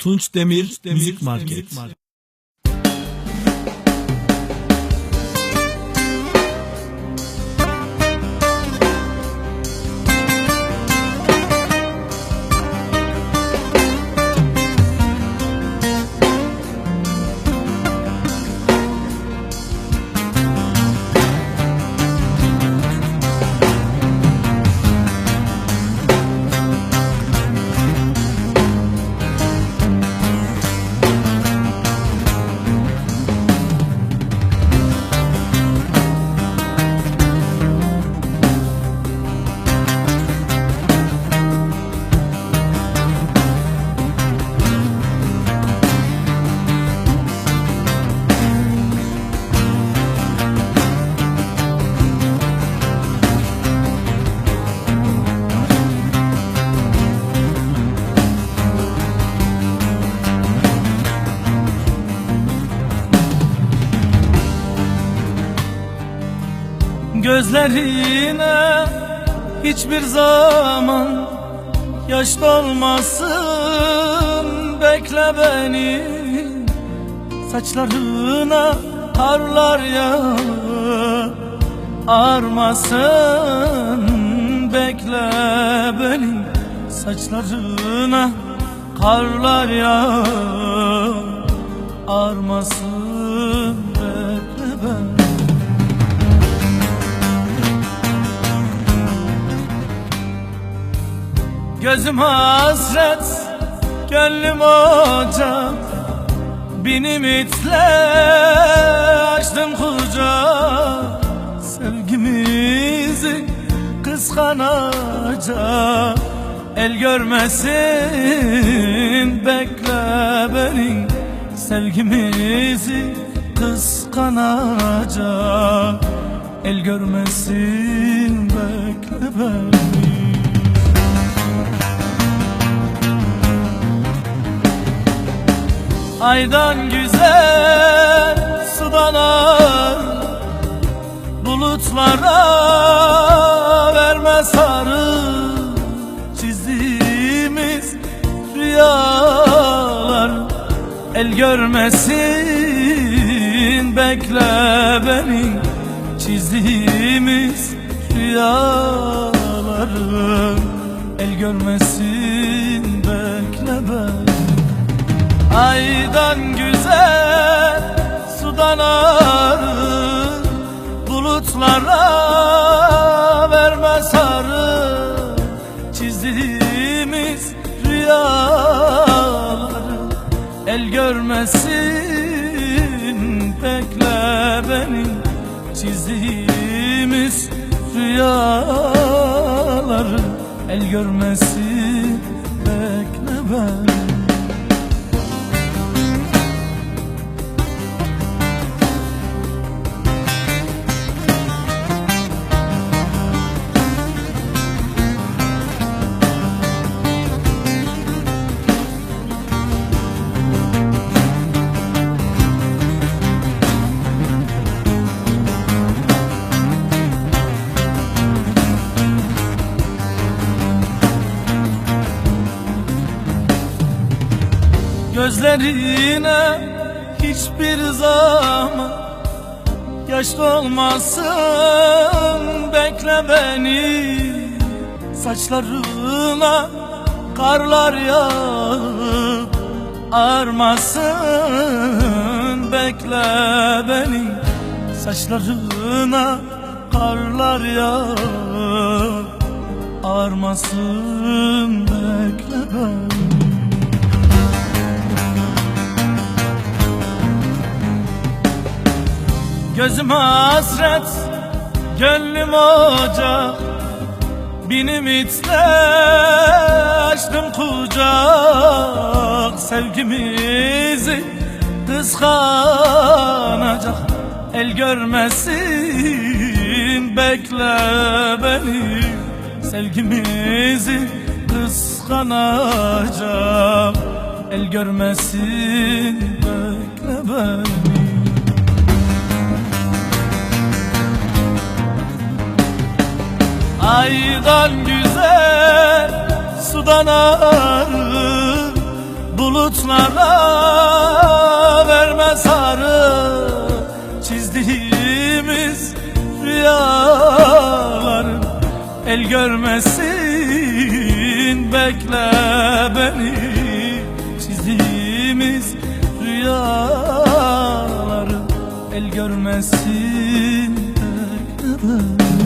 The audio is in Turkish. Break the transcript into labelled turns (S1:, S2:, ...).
S1: Tunç Demir, Müzik Market.
S2: Gözlerine hiçbir zaman yaş dolmasın. Bekle beni Saçlarına karlar yağar Armasın. Bekle beni Saçlarına karlar yağar Armasın Gözüm hasret, gönlüm ocak. Bin ümitle açtım kucak Sevgimizi kıskanacak. El görmesin bekle beni. Sevgimizi kıskanacak. El görmesin bekle beni Aydan güzel sudan Bulutlara verme sarı Çizdiğimiz rüyalar. El görmesin bekle beni Çizdiğimiz rüyaları El görmesin bekle beni Aydan güzel sudan ağır Bulutlara verme sarı. Çizdiğimiz rüyaları El görmesin bekle beni. Çizdiğimiz rüyaları El görmesin bekle beni Gözlerine hiçbir zaman Yaş dolmasın bekle beni. Saçlarına karlar yağıp Armasın. Bekle beni. Saçlarına karlar yağıp Armasın. Bekle beni Gözüm hasret, gönlüm ocak. Bin ümitle açtım kucak. Sevgimizi kıskanacak. El görmesin bekle beni. Sevgimizi kıskanacak. El görmesin bekle beni Aydan güzel sudan ağır Bulut bulutlara verme sarı. Çizdiğimiz rüyaların El görmesin bekle beni. Çizdiğimiz rüyaların El görmesin bekle beni